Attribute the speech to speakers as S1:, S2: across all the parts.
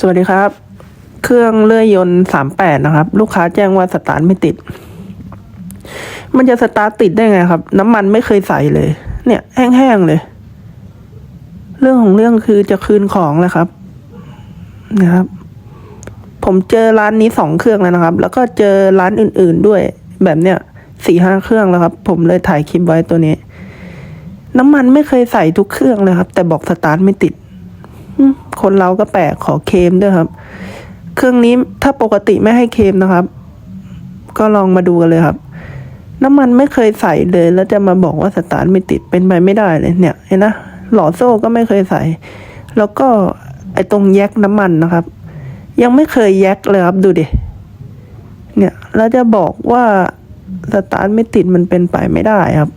S1: สวัสดีครับ เครื่องเลื่อยยนต์สามแปดนะครับ ลูกค้าแจ้งว่าสตาร์ทไม่ติด มันจะสตาร์ทติดได้ไงครับ น้ำมันไม่เคยใส่เลย เนี่ยแห้งๆเลย เรื่องของเรื่องคือจะคืนของแหละครับ นะครับ ผมเจอร้านนี้สองเครื่องแล้วนะครับ แล้วก็เจอร้านอื่น ๆด้วย แบบเนี้ยสี่ห้าเครื่องแล้วครับ ผมเลยถ่ายคลิปไว้ตัวนี้ น้ำมันไม่เคยใส่ทุกเครื่องเลยครับ แต่บอกสตาร์ทไม่ติดอื คนเราก็แปลกขอเคลมด้วยครับ เครื่องนี้ถ้าปกติไม่ให้เคลมนะครับ ก็ลองมาดูกันเลยครับ น้ำมันไม่เคยใส่เลย แล้วจะมาบอกว่าสตาร์ทไม่ติดเป็นไปไม่ได้เลยเนี่ยเห็นนะหล่อโซ่ก็ไม่เคยใส่ แล้วก็ไอตรงแยกน้ำมันนะครับ ยังไม่เคยแยกเลยครับดูดิเนี่ยแล้วจะบอกว่าสตาร์ทไม่ติดมันเป็นไปไม่ได้ครับ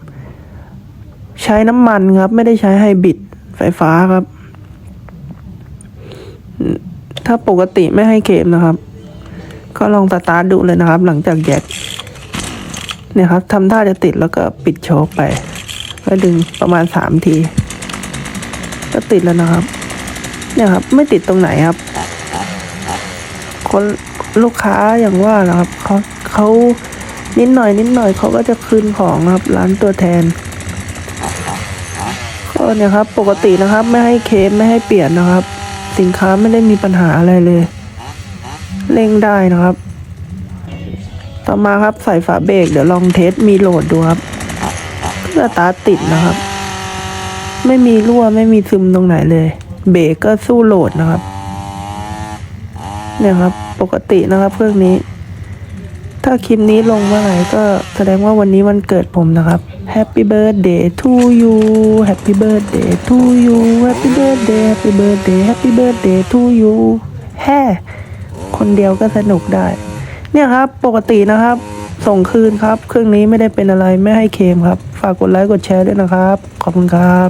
S1: ใช้น้ำมันครับ ไม่ได้ใช้ไฮบริดไฟฟ้าครับ ถ้าปกติไม่ให้เคลมนะครับ ก็ลองสตาร์ทดูเลยนะครับ หลังจากแยกเนี่ยครับทำท่าจะติดแล้วก็ปิดโชคไปก็ดึงประมาณสามที ก็ติดแล้วนะครับ เนี่ยครับ ไม่ติดตรงไหนครับ คนลูกค้าอย่างว่านะครับเขาเขานิดหน่อย นิดหน่อยเขาก็จะคืนของครับ ร้านตัวแทนก็เนี่ยครับ ปกตินะครับ ไม่ให้เคลมไม่ให้เปลี่ยนนะครับ สินค้าไม่ได้มีปัญหาอะไรเลยเร่งได้นะครับ ต่อมาครับใส่ฝาเบรกเดี๋ยวลองเทสมีโหลดดูครับก็สตาร์ทติดนะครับ ไม่มีรั่วไม่มีซึมตรงไหนเลย เบรกก็สู้โหลดนะครับ เนี่ยครับ ปกตินะครับเครื่องนี้ ถ้าคลิปนี้ลงเมื่อไหร่ก็แสดงว่าวันนี้วันเกิดผมนะครับ Happy birthday to you Happy birthday to you Happy birthday Happy birthday Happy birthday to you แฮ่คนเดียวก็สนุกได้ เนี่ยครับปกตินะครับ ส่งคืนครับ เครื่องนี้ไม่ได้เป็นอะไรไม่ให้เคมครับ ฝากกดไลค์กดแชร์ด้วยนะครับ ขอบคุณครับ